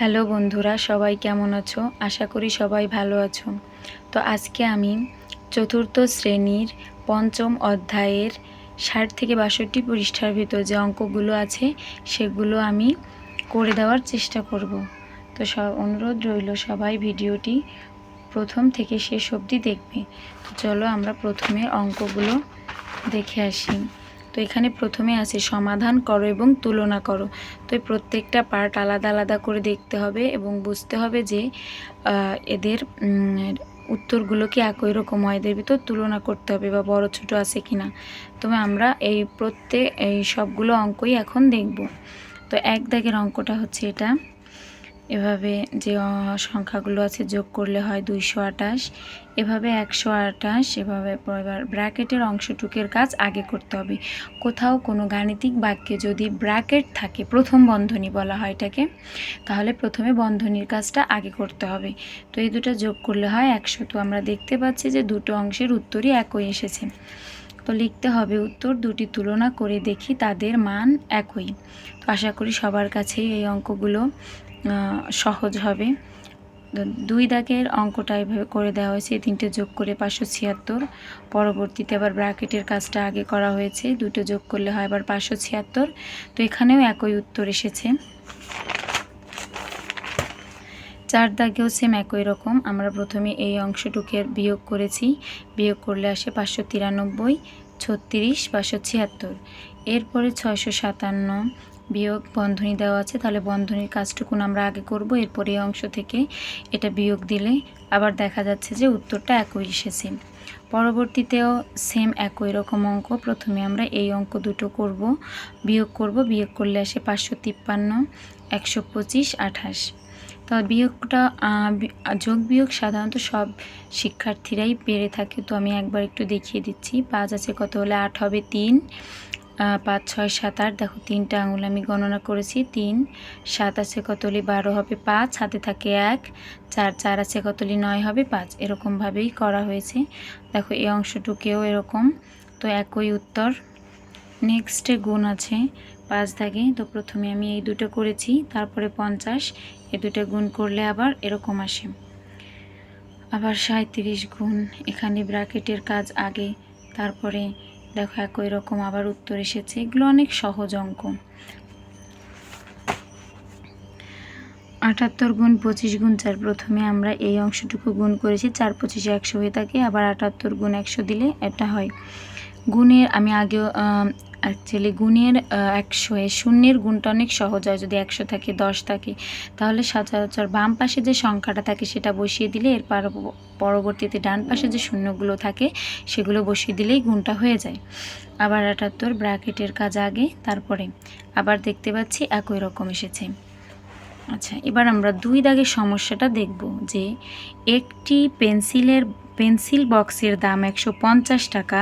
Hello বন্ধুরা, সবাই কেমন আছো? আশা করি সবাই ভালো আছো। তো আজকে আমি চতুর্থ শ্রেণির পঞ্চম অধ্যায়ের ষাট থেকে বাষট্টি পৃষ্ঠার ভিতর যে অঙ্কগুলো আছে, সেগুলো আমি করে দেওয়ার চেষ্টা করব। তো সব অনুরোধ রইল সবাই ভিডিওটি প্রথম থেকে শেষ অবধি দেখবে। তো চলো আমরা প্রথমে অঙ্কগুলো দেখে আসি। তো এখানে প্রথমে আছে সমাধান করো এবং তুলনা করো। তো এই প্রত্যেকটা পার্ট আলাদা আলাদা করে দেখতে হবে এবং বুঝতে হবে যে এদের উত্তরগুলো কি একই রকম হয়? এদের ভিতর তুলনা করতে হবে বা বড় ছোট আছে কি না তবে আমরা এই প্রত্যেক, এই সবগুলো অঙ্কই এখন দেখব। তো এক দাগের অঙ্কটা হচ্ছে এটা। এভাবে যে সংখ্যাগুলো আছে যোগ করলে হয় দুইশো আঠাশ, এভাবে একশো আঠাশ, এভাবে এবার ব্র্যাকেটের অংশটুকের কাজ আগে করতে হবে। কোথাও কোনো গাণিতিক বাক্যে যদি ব্র্যাকেট থাকে, প্রথম বন্ধনী বলা হয় এটাকে, তাহলে প্রথমে বন্ধনীর কাজটা আগে করতে হবে। তো এই দুটো যোগ করলে হয় একশো। তো আমরা দেখতে পাচ্ছি যে দুটো অংশের উত্তরই একই এসেছে। তো লিখতে হবে উত্তর। দুটি তুলনা করে দেখি তাদের মান একই। তো আশা করি সবার কাছেই এই অঙ্কগুলো সহজ হবে। দুই দাগের অঙ্কটা এভাবে করে দেওয়া হয়েছে। তিনটে যোগ করে পাঁচশো ছিয়াত্তর। পরবর্তীতে আবার ব্র্যাকেটের কাজটা আগে করা হয়েছে। দুটো যোগ করলে হয় আবার পাঁচশো ছিয়াত্তর। তো এখানেও একই উত্তর এসেছে। চার দাগেও সেম একই রকম। আমরা প্রথমে এই অংশটুকের বিয়োগ করেছি। বিয়োগ করলে আসে পাঁচশো তিরানব্বই, ছত্রিশ, পাঁচশো ছিয়াত্তর। এরপরে ছয়শো সাতান্ন বিয়োগ বন্ধনী দেওয়া আছে। তাহলে বন্ধনীর কাজটুকুন আমরা আগে করব, এরপরে এই অংশ থেকে এটা বিয়োগ দিলে আবার দেখা যাচ্ছে যে উত্তরটা একই এসেছে। পরবর্তীতেও সেম একই রকম অঙ্ক। প্রথমে আমরা এই অঙ্ক দুটো করব, বিয়োগ করব, বিয়োগ করলে আসে পাঁচশো তিপ্পান্ন, একশো পঁচিশ, আঠাশ। তো বিয়োগটা যোগ বিয়োগ সাধারণত সব শিক্ষার্থীরাই পেরে থাকে। তো আমি একবার একটু দেখিয়ে দিচ্ছি। পাঁচ আছে কত হলে? আট হবে তিন। পাঁচ, ছয়, সাত, আট। দেখো, তিনটা আঙুল আমি গণনা করেছি। তিন। সাত আছে কতলি বারো হবে পাঁচ। হাতে থাকে এক। চার চার আছে কতলি নয় হবে পাঁচ। এরকমভাবেই করা হয়েছে। দেখো, এই অংশটুকেও এরকম। তো একই উত্তর। নেক্সটে গুণ আছে। পাঁচ দাগে, তো প্রথমে আমি এই দুটো করেছি, তারপরে পঞ্চাশ এই দুটো গুণ করলে আবার এরকম আসে। আবার সাঁত্রিশ গুণ, এখানে ব্র্যাকেটের কাজ আগে, তারপরে দেখো একই রকম আবার উত্তর এসেছে, এগুলো অনেক সহজ অঙ্ক। আটাত্তর গুণ পঁচিশ গুণ চার, প্রথমে আমরা এই অংশটুকু গুণ করেছি, চার পঁচিশে একশো হয়ে থাকে, আবার আটাত্তর গুণ একশো দিলে এটা হয়। গুণের আমি আগেও অ্যাকচুয়ালি গুণের একশো এ শূন্যের গুণটা অনেক সহজ হয়, যদি একশো থাকে, দশ থাকে। তাহলে সচরাচর বাম পাশে যে সংখ্যাটা থাকে সেটা বসিয়ে দিলে এর পর- পরবর্তীতে ডান পাশে যে শূন্যগুলো থাকে, সেগুলো বসিয়ে দিলেই গুণটা হয়ে যায়। আবার আটাত্তর, ব্র্যাকেটের কাজ আগে, তারপরে। আবার দেখতে পাচ্ছি একই রকম এসেছে। আচ্ছা এবার আমরা দুই দাগের সমস্যাটা দেখব যে একটি পেন্সিলের, পেন্সিল বক্সের দাম একশো পঞ্চাশ টাকা,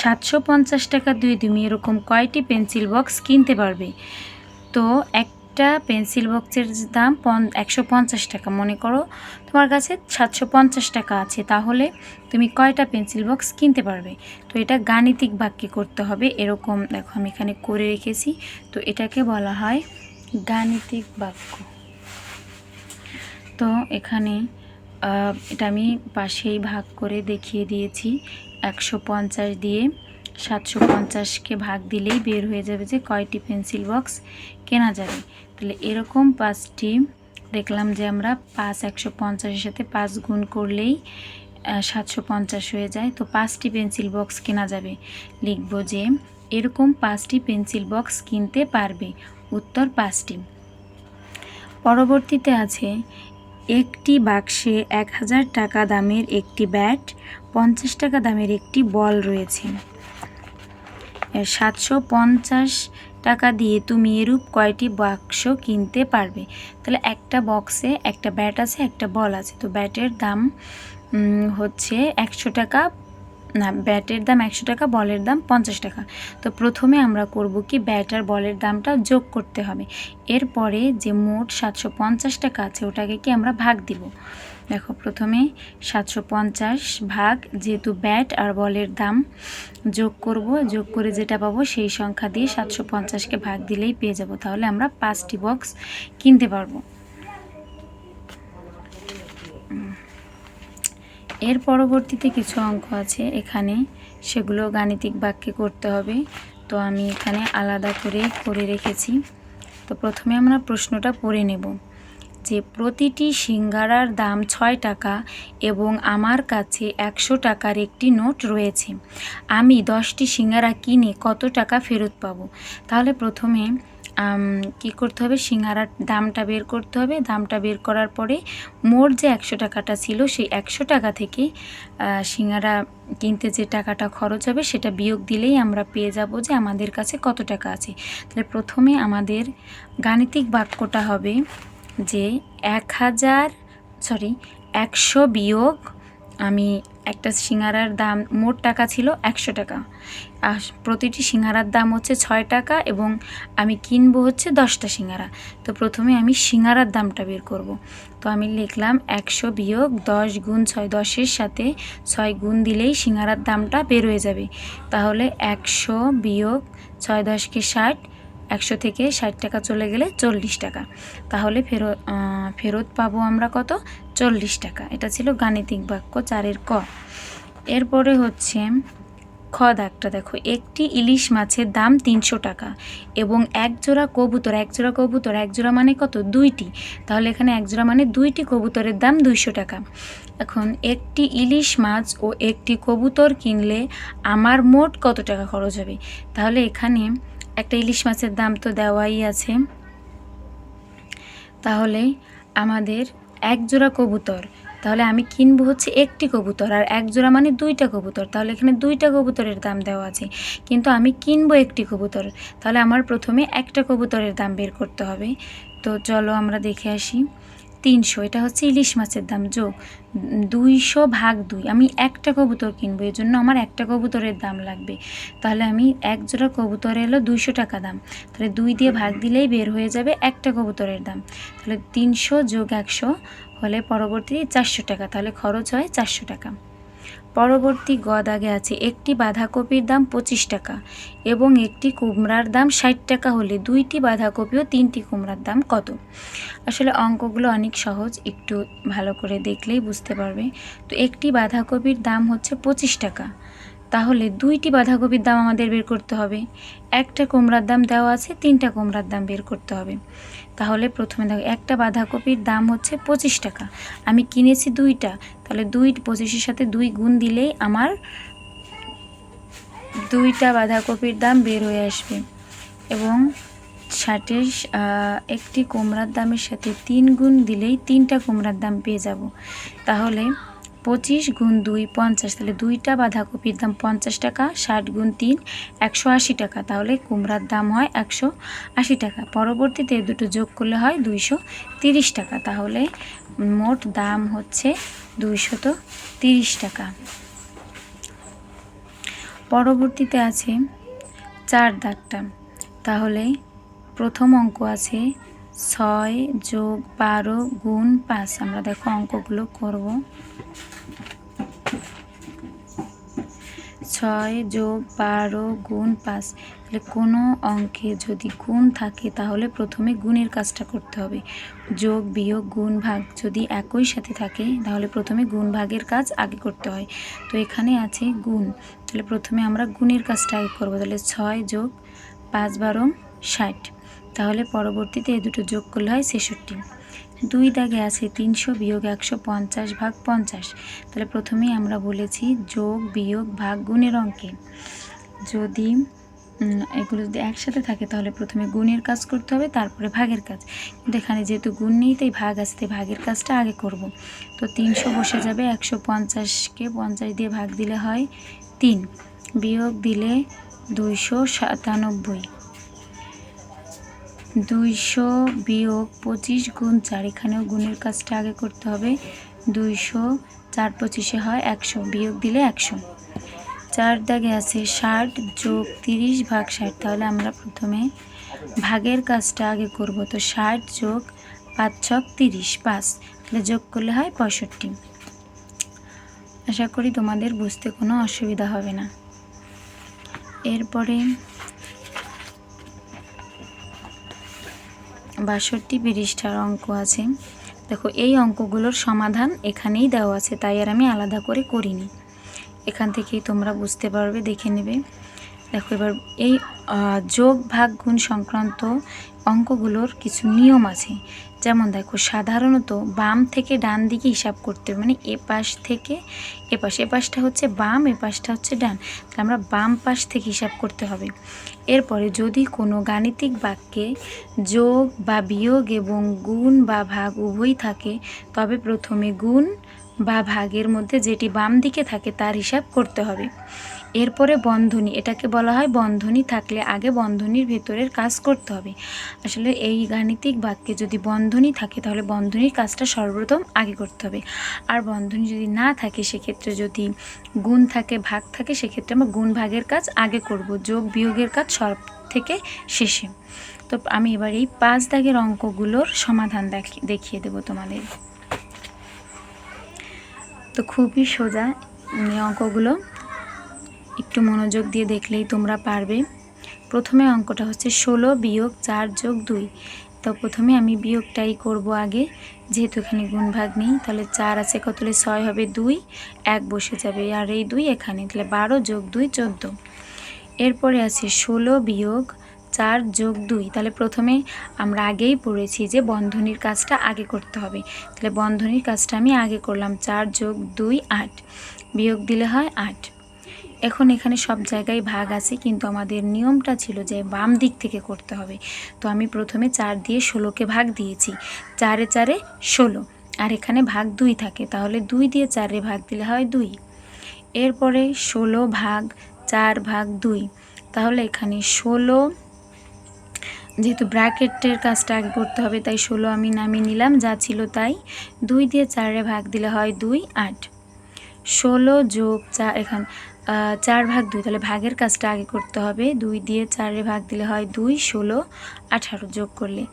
সাতশো পঞ্চাশ টাকা দিয়ে তুমি এরকম কয়টি পেন্সিল বক্স কিনতে পারবে? তো একটা পেন্সিল বক্সের দাম একশো পঞ্চাশ টাকা, মনে করো তোমার কাছে সাতশো পঞ্চাশ টাকা আছে, তাহলে তুমি কয়টা পেন্সিল বক্স কিনতে পারবে? তো এটা গাণিতিক বাক্যে করতে হবে, এরকম দেখো আমি এখানে করে রেখেছি, তো এটাকে বলা হয় গাণিতিক বাক্য। তো এখানে এটা আমি পাশেই ভাগ করে দেখিয়ে দিয়েছি। একশো পঞ্চাশ দিয়ে সাতশো পঞ্চাশকে ভাগ দিলেই বের হয়ে যাবে যে কয়টি পেন্সিল বক্স কেনা যাবে। তাহলে এরকম পাঁচটি দেখলাম যে আমরা পাঁচ একশো পঞ্চাশের সাথে পাঁচ গুণ করলেই সাতশো পঞ্চাশ হয়ে যায়। তো পাঁচটি পেন্সিল বক্স কেনা যাবে। লিখব যে এরকম পাঁচটি পেন্সিল বক্স কিনতে পারবে। উত্তর পাঁচটি। পরবর্তীতে আছে, একটি বাক্সে এক হাজার টাকা দামের একটি ব্যাট, পঞ্চাশ টাকা দামের একটি বল রয়েছে। সাতশো পঞ্চাশ টাকা দিয়ে তুমি এরূপ কয়টি বাক্স কিনতে পারবে? তাহলে একটা বক্সে একটা ব্যাট আছে, একটা বল আছে। তো ব্যাটের দাম হচ্ছে একশো টাকা না, ব্যাটের দাম একশো টাকা, বলের দাম পঞ্চাশ টাকা। তো প্রথমে আমরা করব কি, ব্যাট আর বলের দামটা যোগ করতে হবে। এরপরে যে মোট সাতশো পঞ্চাশ টাকা আছে, ওটাকে কি আমরা ভাগ দিব? দেখো, প্রথমে সাতশো পঞ্চাশ ভাগ যেহেতু ব্যাট আর বলের দাম যোগ করব, যোগ করে যেটা পাবো সেই সংখ্যা দিয়ে সাতশো পঞ্চাশকে ভাগ দিলেই পেয়ে যাব। তাহলে আমরা পাঁচটি বক্স কিনতে পারব। এর পরবর্তীতে কিছু অঙ্ক আছে। এখানে সেগুলো গাণিতিক বাক্যে করতে হবে। তো আমি এখানে আলাদা করে করে রেখেছি। তো প্রথমে আমরা প্রশ্নটা পড়ে নেব। যে প্রতিটি সিঙ্গারার দাম ছয় টাকা এবং আমার কাছে একশো টাকার একটি নোট রয়েছে। আমি দশটি সিঙ্গারা কিনে কত টাকা ফেরত পাবো? তাহলে প্রথমে কি করতে হবে? সিঙ্গারার দামটা বের করতে হবে। দামটা বের করার পরে মোট যে একশো টাকাটা ছিল, সেই একশো টাকা থেকে সিঙ্গারা কিনতে যে টাকাটা খরচ হবে, সেটা বিয়োগ দিলেই আমরা পেয়ে যাব যে আমাদের কাছে কত টাকা আছে। তাহলে প্রথমে আমাদের গাণিতিক বাক্যটা হবে যে এক হাজার সরি একশো বিয়োগ, আমি একটা সিঙ্গারার দাম, মোট টাকা ছিল একশো টাকা। আর প্রতিটি সিঙ্গারার দাম হচ্ছে ছয় টাকা এবং আমি কিনবো হচ্ছে দশটা সিঙ্গারা। তো প্রথমে আমি সিঙ্গারার দামটা বের করব। তো আমি লিখলাম একশো বিয়োগ দশ গুণ ছয়, দশের সাথে ছয় গুণ দিলেই সিঙ্গারার দামটা বের হয়ে যাবে। তাহলে একশো বিয়োগ ছয়, দশকে ষাট একশো থেকে ষাট টাকা চলে গেলে চল্লিশ টাকা। তাহলে ফেরত ফেরত পাবো আমরা কত? চল্লিশ টাকা। এটা ছিল গাণিতিক বাক্য চারের ক। এরপরে হচ্ছে খ দাগটা দেখো। একটি ইলিশ মাছের দাম তিনশো টাকা এবং এক জোড়া কবুতর, এক জোড়া কবুতর, এক জোড়া মানে কত? দুইটি। তাহলে এখানে এক জোড়া মানে দুইটি কবুতরের দাম দুইশো টাকা। এখন একটি ইলিশ মাছ ও একটি কবুতর কিনলে আমার মোট কত টাকা খরচ হবে? তাহলে এখানে একটা ইলিশ মাছের দাম তো দেওয়াই আছে। তাহলে আমাদের এক জোড়া কবুতর, তাহলে আমি কিনবো হচ্ছে একটি কবুতর, আর এক জোড়া মানে দুইটা কবুতর, তাহলে এখানে দুইটা কবুতরের দাম দেওয়া আছে। কিন্তু আমি কিনবো একটি কবুতর, তাহলে আমার প্রথমে একটা কবুতরের দাম বের করতে হবে। তো চলো আমরা দেখে আসি। তিনশো, এটা হচ্ছে ইলিশ মাছের দাম, যোগ দুইশো ভাগ দুই। আমি একটা কবুতর কিনবো এই জন্য আমার একটা কবুতরের দাম লাগবে। তাহলে আমি এক জোড়া কবুতর এলো দুইশো টাকা দাম। তাহলে দুই দিয়ে ভাগ দিলেই বের হয়ে যাবে একটা কবুতরের দাম। তাহলে তিনশো যোগ একশো হলে পরবর্তী চারশো টাকা, তাহলে খরচ হয় চারশো টাকা। পরবর্তী গ দাগে আছে, একটি বাঁধাকপির দাম পঁচিশ টাকা এবং একটি কুমড়ার দাম ষাট টাকা হলে দুইটি বাঁধাকপি ও তিনটি কুমড়ার দাম কত? আসলে অঙ্কগুলো অনেক সহজ, একটু ভালো করে দেখলেই বুঝতে পারবে। তো একটি বাঁধাকপির দাম হচ্ছে পঁচিশ টাকা। তাহলে দুইটি বাঁধাকপির দাম আমাদের বের করতে হবে। একটা কুমড়ার দাম দেওয়া আছে, তিনটা কুমড়ার দাম বের করতে হবে। তাহলে প্রথমে দেখো, একটা বাঁধাকপির দাম হচ্ছে পঁচিশ টাকা। আমি কিনেছি দুইটা, তাহলে দুই, পঁচিশের সাথে দুই গুণ দিলেই আমার দুইটা বাঁধাকপির দাম বের হয়ে আসবে। এবং ষাটের একটি কুমড়ার দামের সাথে তিন গুণ দিলেই তিনটা কুমড়ার দাম পেয়ে যাব। তাহলে পঁচিশ গুণ দুই পঞ্চাশ, তাহলে দুইটা বাঁধাকপির দাম পঞ্চাশ টাকা, ষাট গুণ তিন একশো আশি টাকা, তাহলে কুমড়ার দাম হয় একশো আশি টাকা। পরবর্তীতে দুটো যোগ করলে হয় দুইশো তিরিশ টাকা, তাহলে মোট দাম হচ্ছে দুইশত তিরিশ টাকা। পরবর্তীতে আছে চার দাগটা তাহলে প্রথম অঙ্ক আছে ছয় যোগ বারো গুণ পাঁচ, আমরা দেখো অঙ্কগুলো করব। ছয় যোগ বারো গুণ পাঁচ, তাহলে কোনো অঙ্কে যদি গুণ থাকে, তাহলে প্রথমে গুণের কাজটা করতে হবে। যোগ বিয়োগ গুণ ভাগ যদি একই সাথে থাকে, তাহলে প্রথমে গুণ ভাগের কাজ আগে করতে হয়। তো এখানে আছে গুণ, তাহলে প্রথমে আমরা গুণের কাজটা আগে করব, তাহলে ছয় যোগ পাঁচ বারো ষাট। তাহলে পরবর্তীতে এই দুটো যোগ করলে হয় ছেষট্টি। দুই দাগে আছে তিনশো বিয়োগ একশো পঞ্চাশ ভাগ পঞ্চাশ। তাহলে প্রথমেই আমরা বলেছি যোগ, বিয়োগ, ভাগ, গুণের অঙ্কে। যদি এগুলো যদি একসাথে থাকে, তাহলে প্রথমে গুণের কাজ করতে হবে, তারপরে ভাগের কাজ। কিন্তু এখানে যেহেতু গুণ নেই, তাই ভাগ আছে, তাই ভাগের কাজটা আগে করব। তো তিনশো বসে যাবে, একশো পঞ্চাশকে পঞ্চাশ দিয়ে ভাগ দিলে হয় তিন। বিয়োগ দিলে দুইশো সাতানব্বই। দুইশো বিয়োগ পঁচিশ গুণ চার, এখানেও গুণের কাজটা আগে করতে হবে। দুইশো চার পঁচিশে হয় একশো, বিয়োগ দিলে একশো। চার দাগে আছে ষাট যোগ তিরিশ ভাগ ষাট, তাহলে আমরা প্রথমে ভাগের কাজটা আগে করব। তো ষাট যোগ পাঁচ ছক তিরিশ, পাঁচ, তাহলে যোগ করলে হয় পঁয়ষট্টি। আশা করি তোমাদের বুঝতে কোনো অসুবিধা হবে না। এরপরে বাষট্টি পৃষ্ঠার অঙ্ক আছে। দেখো, এই অঙ্কগুলোর সমাধান এখানেই দেওয়া আছে, তাই আর আমি আলাদা করে করিনি। এখান থেকেই তোমরা বুঝতে পারবে, দেখে নেবে। দেখো, এবার এই যোগ, ভাগ, গুণ সংক্রান্ত অঙ্কগুলোর কিছু নিয়ম আছে। যেমন দেখো, সাধারণত বাম থেকে ডান দিকে হিসাব করতে হবে। মানে এ পাশ থেকে এ পাশ এ পাশটা হচ্ছে বাম এ পাশটা হচ্ছে ডান। তাহলে আমরা বাম পাশ থেকে হিসাব করতে হবে। এরপরে যদি কোনো গাণিতিক বাক্যে যোগ বা বিয়োগ এবং গুণ বা ভাগ উভয়ই থাকে, তবে প্রথমে গুণ বা ভাগের মধ্যে যেটি বাম দিকে থাকে তার হিসাব করতে হবে। এরপরে বন্ধনী, এটাকে বলা হয় বন্ধনী, থাকলে আগে বন্ধনীর ভেতরের কাজ করতে হবে। আসলে এই গাণিতিক বাক্যে যদি বন্ধনী থাকে, তাহলে বন্ধনীর কাজটা সর্বপ্রথম আগে করতে হবে। আর বন্ধনী যদি না থাকে, সেক্ষেত্রে যদি গুণ থাকে, ভাগ থাকে, সেক্ষেত্রে আমরা গুণ ভাগের কাজ আগে করব, যোগ বিয়োগের কাজ সব থেকে শেষে। তো আমি এবার এই পাঁচ দাগের অঙ্কগুলোর সমাধান দেখি, দেখিয়ে দেবো তোমাদের। তো খুবই সোজা অঙ্কগুলো। একটু মনোযোগ দিয়ে দেখলেই তোমরা পারবে। প্রথমে অঙ্কটা হচ্ছে ষোলো বিয়োগ চার যোগ দুই। তো প্রথমে আমি বিয়োগটাই করব আগে, যেহেতু এখানে গুণ ভাগ নেই, তাহলে চার আছে কত ছয় হবে দুই, এক বসে যাবে। আর এই দুই এখানে, তাহলে বারো যোগ দুই চোদ্দ। এরপরে আছে ষোলো বিয়োগ চার যোগ দুই। তাহলে প্রথমে আমরা আগেই পড়েছি যে বন্ধনীর কাজটা আগে করতে হবে। তাহলে বন্ধনীর কাজটা আমি আগে করলাম, চার যোগ দুই আট। বিয়োগ দিলে হয় আট। এখন এখানে সব জায়গায় ভাগ আছে, কিন্তু আমাদের নিয়মটা ছিল যে বাম দিক থেকে করতে হবে। তো আমি প্রথমে চার দিয়ে ষোলোকে ভাগ দিয়েছি। চারে চারে ষোলো। আর এখানে ভাগ দুই থাকে, তাহলে দুই দিয়ে চারে ভাগ দিলে হয় দুই। এরপরে ষোলো ভাগ চার ভাগ দুই। তাহলে এখানে ষোলো, যেহেতু ব্র্যাকেটের কাজটা আগে করতে হবে, তাই ষোলো আমি নামিয়ে নিলাম, যা ছিল তাই। দুই দিয়ে চারে ভাগ দিলে হয় দুই, আট। ষোলো যোগ চার, এখান চার ভাগ দুই, তাহলে ভাগের কাজটা আগে করতে হবে। দুই দিয়ে চারে ভাগ দিলে হয় দুই, ষোলো, আঠারো যোগ করলে।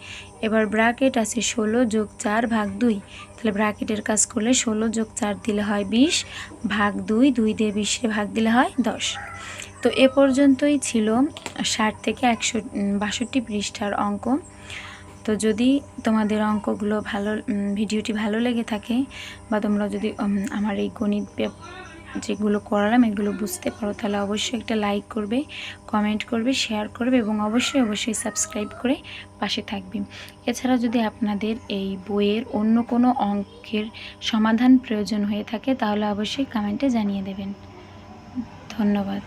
এবার ব্র্যাকেট আছে ষোলো যোগ চার ভাগ দুই, তাহলে ব্র্যাকেটের কাজ করলে ষোলো যোগ চার দিলে হয় বিশ, ভাগ দুই দুই দিয়ে বিশে ভাগ দিলে হয় দশ। তো এ পর্যন্তই ছিল ষাট থেকে একশো বাষট্টি পৃষ্ঠার অঙ্ক। তো যদি তোমাদের অঙ্কগুলো ভালো ভিডিওটি ভালো লেগে থাকে বা তোমরা যদি আমার এই গণিত যেগুলো করালাম এগুলো বুঝতে পারো, তাহলে অবশ্যই একটা লাইক করবে, কমেন্ট করবে, শেয়ার করবে এবং অবশ্যই অবশ্যই সাবস্ক্রাইব করে পাশে থাকবে। এছাড়া যদি আপনাদের এই বইয়ের অন্য কোনো অঙ্কের সমাধান প্রয়োজন হয়ে থাকে, তাহলে অবশ্যই কমেন্টে জানিয়ে দেবেন। ধন্যবাদ।